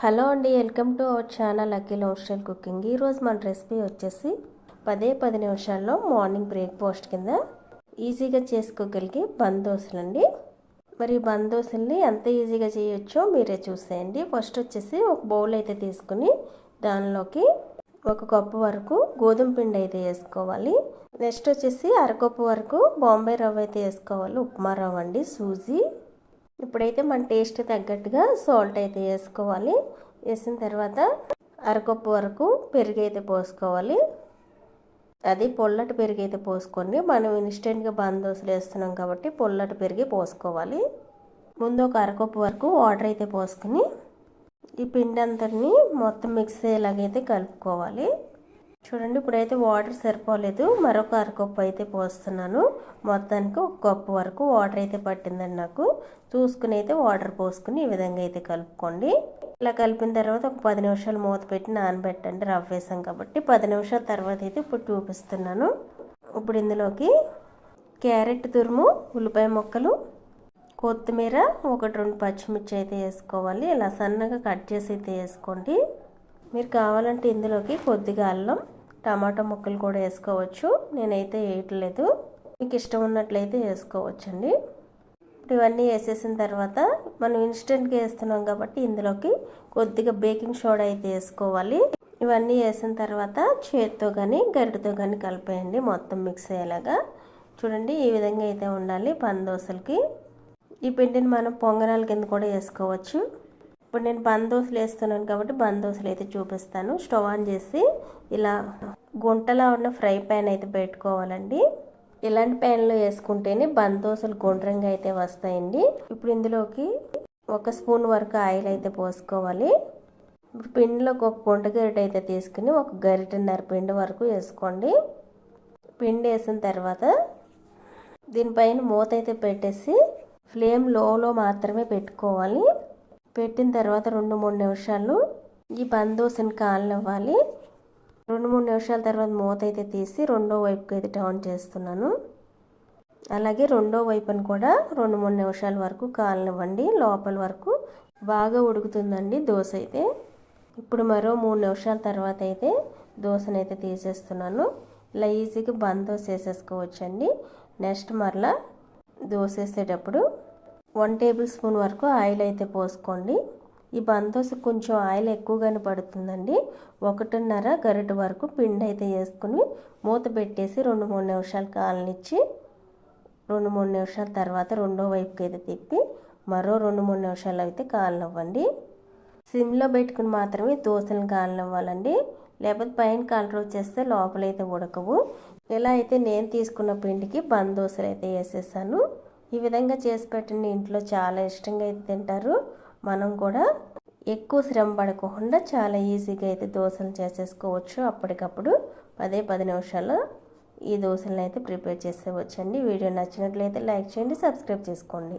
Hello అండి welcome to our channel Akhil hostel cooking. ఈరోజు మన రెసిపీ వచ్చేసి పదే పది నిమిషాల్లో మార్నింగ్ బ్రేక్ఫాస్ట్ కింద ఈజీగా చేసుకోగలిగే బందోసులు అండి మరి బందోసుల్ని ఎంత ఈజీగా చేయొచ్చో మీరే చూసేయండి. ఫస్ట్ వచ్చేసి ఒక బౌల్ అయితే తీసుకుని దానిలోకి ఒక కప్పు వరకు గోధుమ పిండి అయితే వేసుకోవాలి. నెక్స్ట్ వచ్చేసి అరకప్పు వరకు బాంబే రవ్వ అయితే వేసుకోవాలి. ఉప్మా రవ్వ అండి సూజీ. ఇప్పుడైతే మన టేస్ట్ తగ్గట్టుగా సాల్ట్ అయితే వేసుకోవాలి. వేసిన తర్వాత అరకప్పు వరకు పెరుగు అయితే పోసుకోవాలి. అది పొల్లటి పెరుగు అయితే పోసుకోండి మనం ఇన్స్టెంట్గా బందోసులు వేస్తున్నాం కాబట్టి పొల్లటి పెరిగి పోసుకోవాలి. ముందు ఒక అరకప్పు వరకు వాటర్ అయితే పోసుకొని ఈ పిండి అంతటిని మొత్తం మిక్స్ అయ్యేలాగైతే కలుపుకోవాలి. చూడండి ఇప్పుడైతే వాటర్ సరిపోలేదు. మరొక అరకప్పు అయితే పోస్తున్నాను. మొత్తానికి ఒక కప్పు వరకు వాటర్ అయితే పట్టిందండి నాకు. చూసుకుని అయితే వాటర్ పోసుకుని ఈ విధంగా అయితే కలుపుకోండి. ఇలా కలిపిన తర్వాత ఒక పది నిమిషాలు మూత పెట్టి నానబెట్టండి. రవ్వ వేసాం కాబట్టి పది నిమిషాల తర్వాత అయితే ఇప్పుడు చూపిస్తున్నాను. ఇప్పుడు ఇందులోకి క్యారెట్ తురుము ఉల్లిపాయ ముక్కలు కొత్తిమీర ఒకటి రెండు పచ్చిమిర్చి అయితే వేసుకోవాలి. ఇలా సన్నగా కట్ చేసి అయితే వేసుకోండి. మీరు కావాలంటే ఇందులోకి కొద్దిగా అల్లం టమాటా ముక్కలు కూడా వేసుకోవచ్చు. నేనైతే వేయట్లేదు. మీకు ఇష్టం ఉన్నట్లయితే వేసుకోవచ్చండి. ఇప్పుడు ఇవన్నీ వేసేసిన తర్వాత మనం ఇన్స్టెంట్గా వేస్తున్నాం కాబట్టి ఇందులోకి కొద్దిగా బేకింగ్ సోడా అయితే వేసుకోవాలి. ఇవన్నీ వేసిన తర్వాత చేతితో కానీ గరిటతో కానీ కలిపేయండి మొత్తం మిక్స్ అయ్యేలాగా. చూడండి ఈ విధంగా అయితే ఉండాలి పందోసలకి ఈ పిండిని మనం పొంగనాల కింద కూడా వేసుకోవచ్చు. ఇప్పుడు నేను బందోసులు వేస్తున్నాను కాబట్టి బందోసులు అయితే చూపిస్తాను. స్టవ్ ఆన్ చేసి ఇలా గుంటలా ఉన్న ఫ్రై ప్యాన్ అయితే పెట్టుకోవాలండి. ఇలాంటి ప్యాన్లో వేసుకుంటేనే బందోసులు గుండ్రంగా అయితే వస్తాయండి. ఇప్పుడు ఇందులోకి ఒక స్పూన్ వరకు ఆయిల్ అయితే పోసుకోవాలి. ఇప్పుడు పిండిలోకి ఒక గుంట గరిట అయితే తీసుకుని ఒక గరిటన్నర పిండి వరకు వేసుకోండి. పిండి వేసిన తర్వాత దీనిపైన మూత అయితే పెట్టేసి ఫ్లేమ్ లోలో మాత్రమే పెట్టుకోవాలి. పెట్టిన తర్వాత రెండు మూడు నిమిషాలు ఈ బందోసుని కాలనివ్వాలి రెండు మూడు నిమిషాల తర్వాత మూత అయితే తీసి రెండో వైపుకి అయితే టర్న్ చేస్తున్నాను. అలాగే రెండో వైపును కూడా రెండు మూడు నిమిషాల వరకు కాలనివ్వండి లోపల వరకు బాగా ఉడుకుతుందండి దోశ అయితే. ఇప్పుడు మరో మూడు నిమిషాల తర్వాత అయితే దోశనైతే అయితే తీసేస్తున్నాను. ఇలా ఈజీగా బంద్ దోశ వేసేసుకోవచ్చండి. నెక్స్ట్ మరలా దోశ వేసేటప్పుడు వన్ టేబుల్ స్పూన్ వరకు ఆయిల్ అయితే పోసుకోండి. ఈ బందోస కొంచెం ఆయిల్ ఎక్కువగానే పడుతుందండి. ఒకటిన్నర గరిట వరకు పిండి అయితే వేసుకుని మూత పెట్టేసి రెండు మూడు నిమిషాలు కాలనిచ్చి రెండు మూడు నిమిషాల తర్వాత రెండో వైపుకి అయితే తిప్పి మరో రెండు మూడు నిమిషాలు అయితే కాలనివ్వండి. సిమ్లో పెట్టుకుని మాత్రమే దోశలను కాలనివ్వాలండి. లేకపోతే పైన కలర్ వచ్చేస్తే లోపలైతే ఉడకవు. ఇలా అయితే నేను తీసుకున్న పిండికి బందోసలు అయితే వేసేసాను. ఈ విధంగా చేసి పెట్టండి. ఇంట్లో చాలా ఇష్టంగా అయితే తింటారు. మనం కూడా ఎక్కువ శ్రమ పడకుండా చాలా ఈజీగా అయితే దోశలు చేసేసుకోవచ్చు. అప్పటికప్పుడు పదే పది నిమిషాల్లో ఈ దోశలను అయితే ప్రిపేర్ చేసేవచ్చండి. వీడియో నచ్చినట్లయితే లైక్ చేయండి సబ్స్క్రైబ్ చేసుకోండి.